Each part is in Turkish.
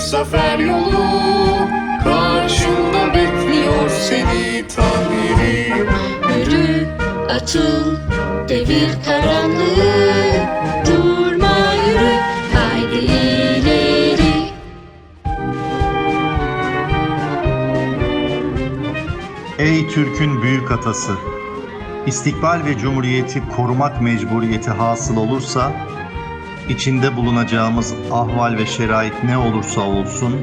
zafer yolu Karşında bekliyor seni Tanrı Yürü, atıl, devir karanlığı Durma yürü, haydi ileri Ey Türk'ün büyük atası! İstikbal ve cumhuriyeti korumak mecburiyeti hasıl olursa, içinde bulunacağımız ahval ve şerait ne olursa olsun,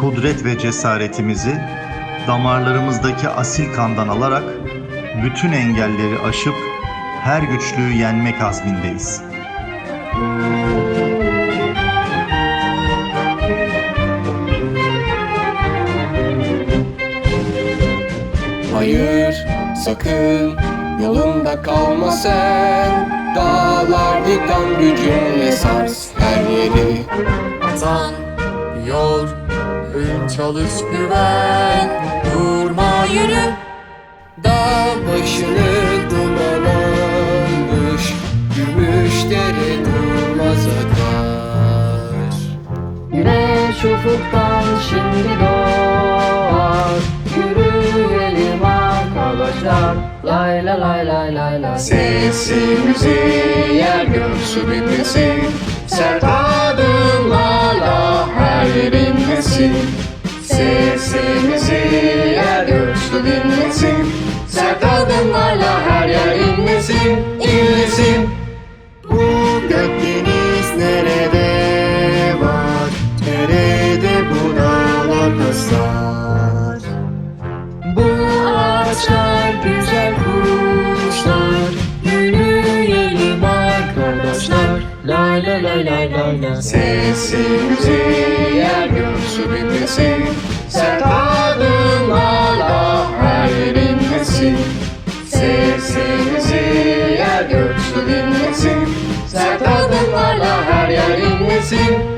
kudret ve cesaretimizi damarlarımızdaki asil kandan alarak bütün engelleri aşıp her güçlüğü yenmek azmindeyiz. Hayır sakın yolunda kalma sen Dağlar yıkan gücünle sars her yeri. Atan yor ön çalış güven Durma yürü. Dağ başını Lay lay lay lay lay. Lay Sesimizi yer göğsü dinlesin. Sert adımlarla her yerindesin Sesimizi yer göğsü dinlesin. Sert adımlarla her yer inlesin, inlesin. Bu gökdeniz nerede var? Nerede bu dağlar taşlar Bu ağaçlar Lay lay lay lay Sesimizi yer göğsü dinlesin. Sert adımlarla her yerindesin Sesimizi yer göğsü dinlesin. Sert adımlarla her yer inlesin